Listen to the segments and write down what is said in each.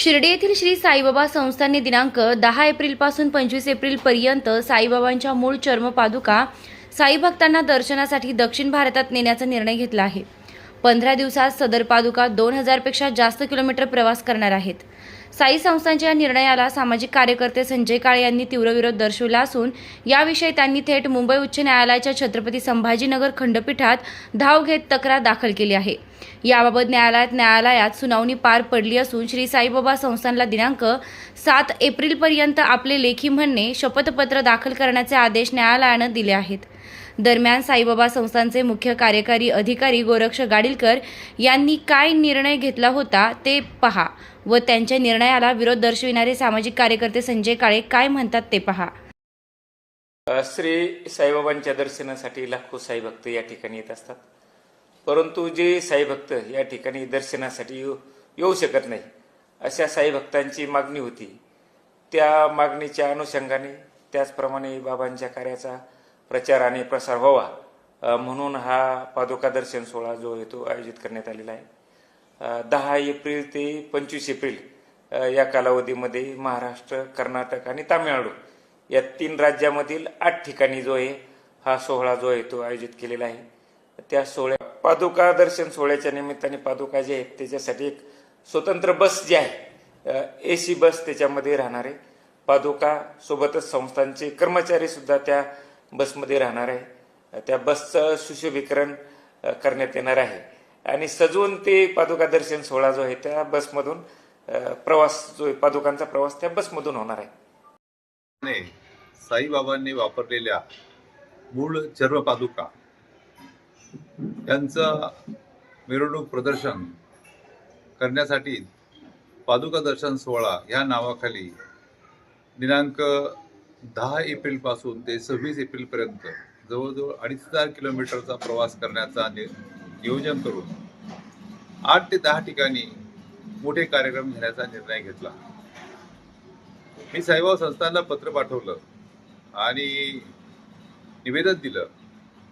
शिर्डी येथील श्री साईबाबा संस्थांनी दिनांक दहा एप्रिलपासून पंचवीस एप्रिलपर्यंत साईबाबांच्या मूळ चर्मपादुका साई भक्तांना दर्शनासाठी दक्षिण भारतात नेण्याचा निर्णय घेतला आहे. पंधरा दिवसात सदर पादुका दोन हजारपेक्षा जास्त किलोमीटर प्रवास करणार आहेत. साई संस्थांच्या या निर्णयाला सामाजिक कार्यकर्ते संजय काळे यांनी तीव्र विरोध दर्शवला असून याविषयी त्यांनी थेट मुंबई उच्च न्यायालयाच्या छत्रपती संभाजीनगर खंडपीठात धाव घेत तक्रार दाखल केली आहे. याबाबत न्यायालयात न्यायालयात सुनावणी पार पडली असून श्री साईबाबा संस्थानला दिनांक सात एप्रिलपर्यंत आपले लेखी म्हणणे शपथपत्र दाखल करण्याचे आदेश न्यायालयानं दिले आहेत. दरम्यान साईबाबा संस्थानचे मुख्य कार्यकारी अधिकारी गोरक्ष गाडीलकर यांनी काय निर्णय घेतला होता ते पहा व त्यांच्या निर्णयाला विरोध दर्शविणारे सामाजिक कार्यकर्ते संजय काळे काय म्हणतात ते पहा. श्री साईबाबांच्या दर्शनासाठी लाखो साईभक्त या ठिकाणी येत असतात. परंतु जे साईभक्त या ठिकाणी दर्शनासाठी येऊ येऊ शकत नाही अशा साईभक्तांची मागणी होती. त्या मागणीच्या अनुषंगाने त्याचप्रमाणे बाबांच्या कार्याचा प्रचार आणि प्रसार व्हावा म्हणून हा पादुका दर्शन सोहळा जो आहे तो आयोजित करण्यात आलेला आहे. दहा एप्रिल ते पंचवीस एप्रिल या कालावधीमध्ये महाराष्ट्र कर्नाटक आणि तामिळनाडू या तीन राज्यामधील आठ ठिकाणी जो आहे हा सोहळा जो आहे तो आयोजित केलेला आहे. त्या सोहळ्या पादुका दर्शन सोहळ्याच्या निमित्ताने पादुका जे आहेत त्याच्यासाठी एक स्वतंत्र बस जी आहे ए सी बस त्याच्यामध्ये राहणार आहे. पादुका सोबतच संस्थांचे कर्मचारी सुद्धा त्या बसमध्ये राहणार आहे. त्या बसचं सुशोभीकरण करण्यात येणार आहे. आणि सजवून ते पादुका दर्शन सोहळा जो आहे त्या बसमधून प्रवास जो आहे पादुकांचा प्रवास त्या बसमधून होणार आहे. साईबाबांनी वापरलेल्या मूळ चर्मपादुका यांचं मिरवणूक प्रदर्शन करण्यासाठी पादुका दर्शन सोहळा या नावाखाली दिनांक दहा एप्रिलपासून ते सव्वीस एप्रिलपर्यंत जवळजवळ अडीच हजार किलोमीटरचा प्रवास करण्याचा नियोजन करून आठ ते दहा ठिकाणी मोठे कार्यक्रम घेण्याचा निर्णय घेतला. मी साईबाबा संस्थांना पत्र पाठवलं आणि निवेदन दिलं.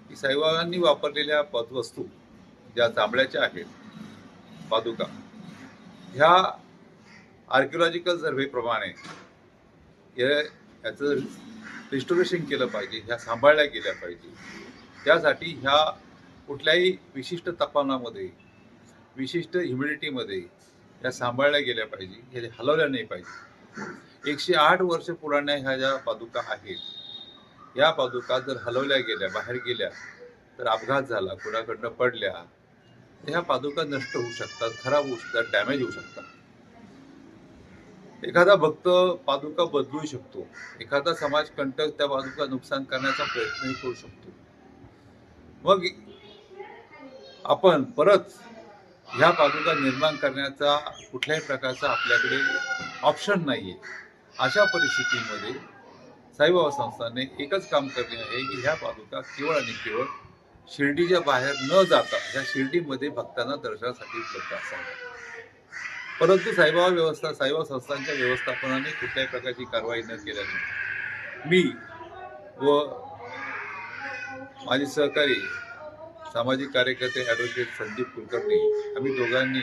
की साईबाबांनी वापरलेल्या पदवस्तू ज्या चांबड्याच्या आहेत पादुका ह्या आर्किओलॉजिकल सर्व्हेप्रमाणे हे याचं रिस्टोरेशन केलं पाहिजे ह्या सांभाळल्या गेल्या पाहिजे. त्यासाठी ह्या कुठल्याही विशिष्ट तापमानामध्ये विशिष्ट ह्युमिडिटीमध्ये ह्या सांभाळल्या गेल्या पाहिजे हे हलवल्या नाही पाहिजे. एकशे आठ वर्ष पुराण्या ह्या ज्या पादुका आहेत या पादुका जर हलवल्या गेल्या बाहेर गेल्या तर अपघात झाला कुणाकडनं पडल्या तर ह्या पादुका नष्ट होऊ शकतात खराब होऊ शकतात डॅमेज होऊ शकतात. एखादा भक्त पादुका बदलू शकतो. एखादा समाजकंटक त्या पादुका नुकसान करण्याचा प्रयत्नही करू शकतो. मग आपण परत ह्या पादुका निर्माण करण्याचा कुठल्याही प्रकारचा आपल्याकडे ऑप्शन नाहीये. अशा परिस्थितीमध्ये साईबाबा संस्थाने एकच काम करणे आहे की ह्या पादुका केवळ आणि केवळ शिर्डीच्या बाहेर न जाता ह्या शिर्डीमध्ये भक्तांना दर्शनासाठी उपलब्ध असाव्या परंतु साईबाबा व्यवस्था साईबाबा संस्थांच्या व्यवस्थापनाने कुठल्याही प्रकारची कारवाई न केल्याने मी व माझे सहकारी सामाजिक कार्यकर्ते ॲडव्होकेट संदीप कुलकर्णी आम्ही दोघांनी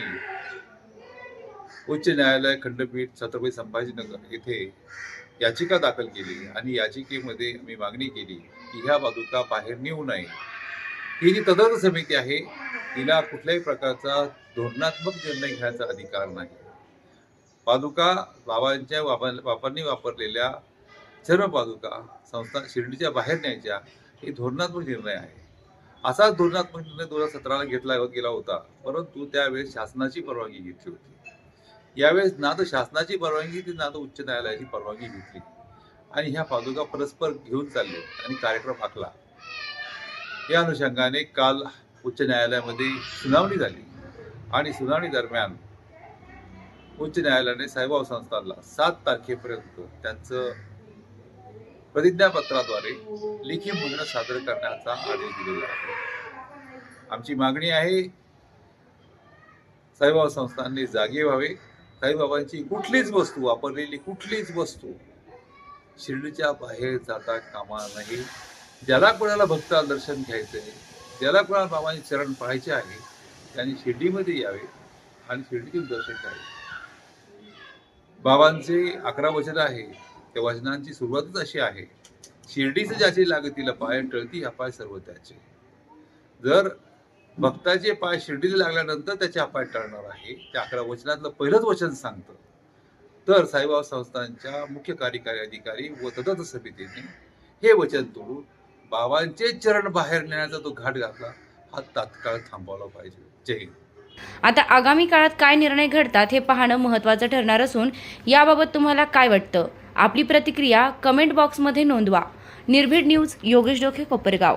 उच्च न्यायालय खंडपीठ छत्रपती संभाजीनगर येथे याचिका दाखल केली आणि याचिकेमध्ये मी मागणी केली की ह्या पादुका बाहेर नेऊ नये. ही जी तदर्थ समिती आहे तिला कुठल्याही प्रकारचा धोरणात्मक निर्णय घेण्याचा अधिकार नाही. पादुका बाबांच्या बाबांनी वापरलेल्या सर्व पादुका संस्था शिर्डीच्या बाहेर न्यायच्या हे धोरणात्मक निर्णय आहे. असाच धोरणात्मक निर्णय दोन हजार सतराला घेतला गेला होता. परंतु त्यावेळेस शासनाची परवानगी घेतली होती. यावेळेस ना तर शासनाची परवानगी ती ना तर उच्च न्यायालयाची परवानगी घेतली. आणि ह्या पादुका परस्पर घेऊन चालले आणि कार्यक्रम आखला. या अनुषंगाने काल उच्च न्यायालयामध्ये सुनावणी झाली. आणि सुनावणी दरम्यान उच्च न्यायालयाने साईबाब संस्थानला सात तारखेपर्यंत त्यांचं प्रतिज्ञापत्राद्वारे लेखी मुद्रण सादर करण्याचा आदेश दिलेला आहे. आमची मागणी आहे साईबाबा संस्थांनी जागे व्हावे. साईबाबांची कुठलीच वस्तू वापरलेली कुठलीच वस्तू शिर्डीच्या बाहेर जाता कामा नाही. ज्याला कोणाला भक्ताला दर्शन घ्यायचं आहे ज्याला कोणाला बाबांचे चरण पाहायचे आहे त्यांनी शिर्डीमध्ये यावे आणि शिर्डीतील दर्शन करावे. बाबांचे अकरा वचन आहे त्या वचनांची सुरुवातच अशी आहे. शिर्डीचं ज्याची लागतीला पाय टळती हा पाय सर्व त्याचे जर भक्ताचे पाय शिर्डीला लागल्यानंतर त्याचे अपाय टळणार आहे. त्या अकरा वचनातलं पहिलंच वचन सांगतं. तर साईबाबा संस्थांच्या मुख्य कार्यकारी अधिकारी व तदत समितीने हे वचन तोडून बाबांचे चरण बाहेर नेण्याचा तो घाट घातला. हा तात्काळ थांबवला पाहिजे. जय हिंद. आता आगामी काळात काय निर्णय घडतात हे पाहणं महत्त्वाचं ठरणार असून याबाबत तुम्हाला काय वाटतं? आपली प्रतिक्रिया कमेंट बॉक्समध्ये नोंदवा. निर्भीड न्यूज योगेश डोके कोपरगाव.